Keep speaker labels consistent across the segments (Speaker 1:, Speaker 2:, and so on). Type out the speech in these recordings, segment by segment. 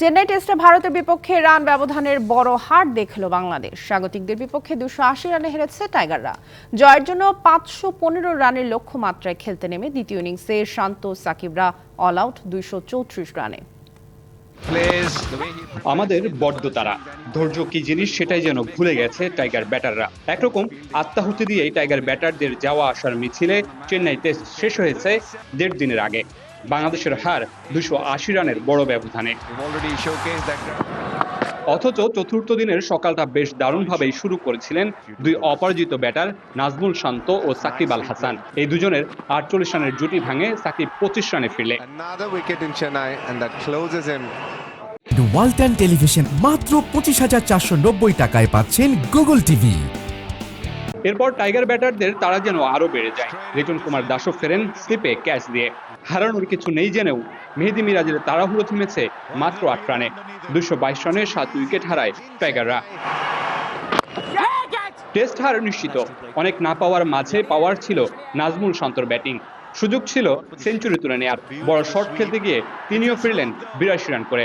Speaker 1: চেন্নাই টেস্টে ভারতের বিপক্ষে রান ব্যবধানের বড় হার দেখল বাংলাদেশ। স্বাগতিকদের বিপক্ষে দুশো আশি রানে হেরেছে টাইগাররা। জয়ের জন্য পাঁচশো পনেরো রানের লক্ষ্যমাত্রায় খেলতে নেমে দ্বিতীয় ইনিংসে শান্ত সাকিবরা অল আউট দুইশো চৌত্রিশ রানে।
Speaker 2: আমাদের বড্ড তারা ধৈর্য কি জিনিস সেটাই যেন ভুলে গেছে টাইগার ব্যাটাররা। একরকম আত্মাহুতি দিয়েই টাইগার ব্যাটারদের যাওয়া আসার মিছিলে চেন্নাই টেস্ট শেষ হয়েছে দেড় দিনের আগে। বাংলাদেশের হার দুশো আশি রানের বড় ব্যবধানে। অথচ চতুর্থ দিনের সকালটা বেশ দারুণভাবেই শুরু করেছিলেন দুই অপরাজিত ব্যাটার নাজমুল শান্ত ও সাকিব আল হাসান। এই দুজনের আটচল্লিশ রানের জুটি ভাঙে সাকিব পঁচিশ রানে ফিরলে।
Speaker 3: ওয়ালটন টেলিভিশন মাত্র পঁচিশ হাজার চারশো নব্বই টাকায় পাচ্ছেন গুগল টিভি।
Speaker 2: এরপর টাইগার ব্যাটারদের তারা যেন আরও বেড়ে যায়। রিটন কুমার দাসও ফেরেন স্লিপে ক্যাচ দিয়ে। হারানোর কিছু নেই জেনেও মেহেদি মিরাজের তাড়াহুড়ো থেমেছে মাত্র আট রানে। দুশো বাইশ রানে সাত উইকেট হারায় টাইগাররা। টেস্ট হার নিশ্চিত। অনেক না পাওয়ার মাঝে পাওয়ার ছিল নাজমুল শান্তর ব্যাটিং। সুযোগ ছিল সেঞ্চুরি তুলে নেয়ার। বড় শট খেলতে গিয়ে তিনিও ফিরলেন বিরাশি রান করে।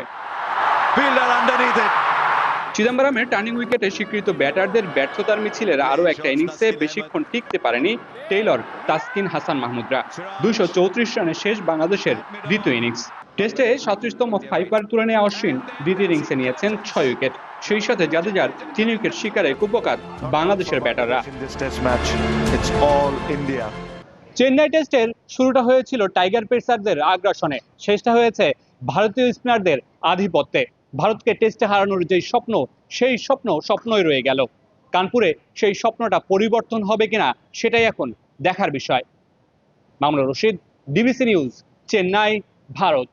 Speaker 2: চিদম্বরমের টার্নিং উইকেটে স্বীকৃত ব্যাটারদের ব্যর্থতার মিছিলের আরও একটা ইনিংসে বেশিক্ষণ টিকতে পারেনি টেইলর তাসকিন হাসান মাহমুদরা। দুইশো চৌত্রিশ রানে শেষ বাংলাদেশের দ্বিতীয় ইনিংস। টেস্টে সাতত্রিশতম ফাইপার তুলে নেওয়া অশ্বিন দ্বিতীয় ইনিংসে নিয়েছেন ছয় উইকেট। সেই সাথে জাদেজার তিন উইকেট শিকারে কুপকাত বাংলাদেশের ব্যাটাররা. চেন্নাই টেস্টের শুরুটা হয়েছিল টাইগার পেসারদের আগ্রাসনে। শেষটা হয়েছে ভারতীয় স্পিনারদের আধিপত্যে। ভারতকে টেস্টে হারানোর যে স্বপ্ন, সেই স্বপ্ন স্বপ্নই রয়ে গেল। কানপুরে সেই স্বপ্নটা পরিবর্তন হবে কিনা, সেটাই এখন দেখার বিষয়। Mamunur Rashid DBC news Chennai Bharat